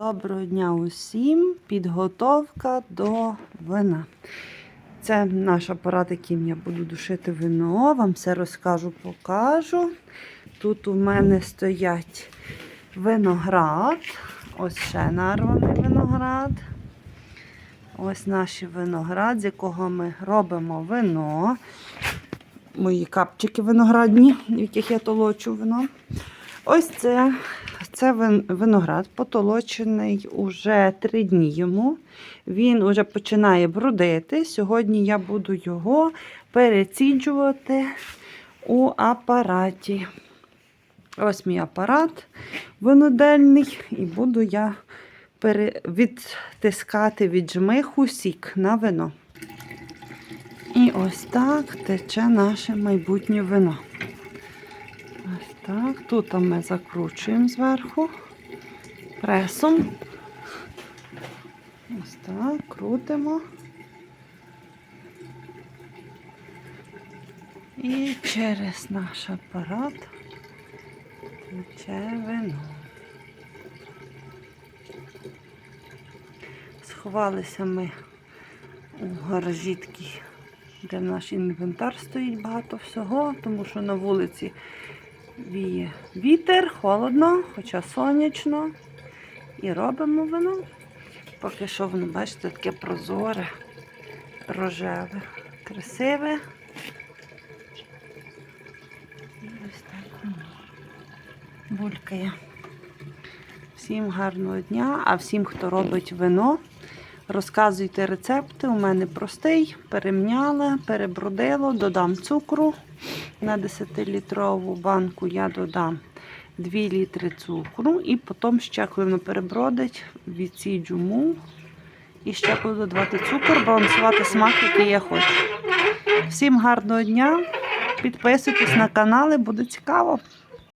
Доброго дня усім! Підготовка до вина. Це наш апарат, яким я буду душити вино. Вам все розкажу, покажу. Тут у мене стоять виноград. Ось ще нарваний виноград. Ось наш виноград, з якого ми робимо вино. Мої капчики виноградні, в яких я толочу вино. Ось це, це виноград потолочений уже три дні йому. Він уже починає брудити. Сьогодні я буду його переціджувати у апараті. Ось мій апарат винодельний, і буду я відтискати від жмиху сік на вино. І ось так тече наше майбутнє вино. Так. Тут ми закручуємо зверху пресом. Ось так, крутимо. І через наш апарат тече вино. Сховалися ми у гаражі такій, де наш інвентар стоїть багато всього, тому що на вулиці віє вітер, холодно, хоча сонячно. І робимо вино. Поки що воно, бачите, таке прозоре, рожеве, красиве. І ось так воно булькає. Всім гарного дня, а всім, хто робить вино, розказуйте рецепти. У мене простий, перемняла, перебродило, додам цукру. На 10-літрову банку я додам 2 літри цукру і потім ще, коли перебродить, відсіджу мул і ще буду додавати цукор, балансувати смак, який я хочу. Всім гарного дня! Підписуйтесь на канали, буде цікаво.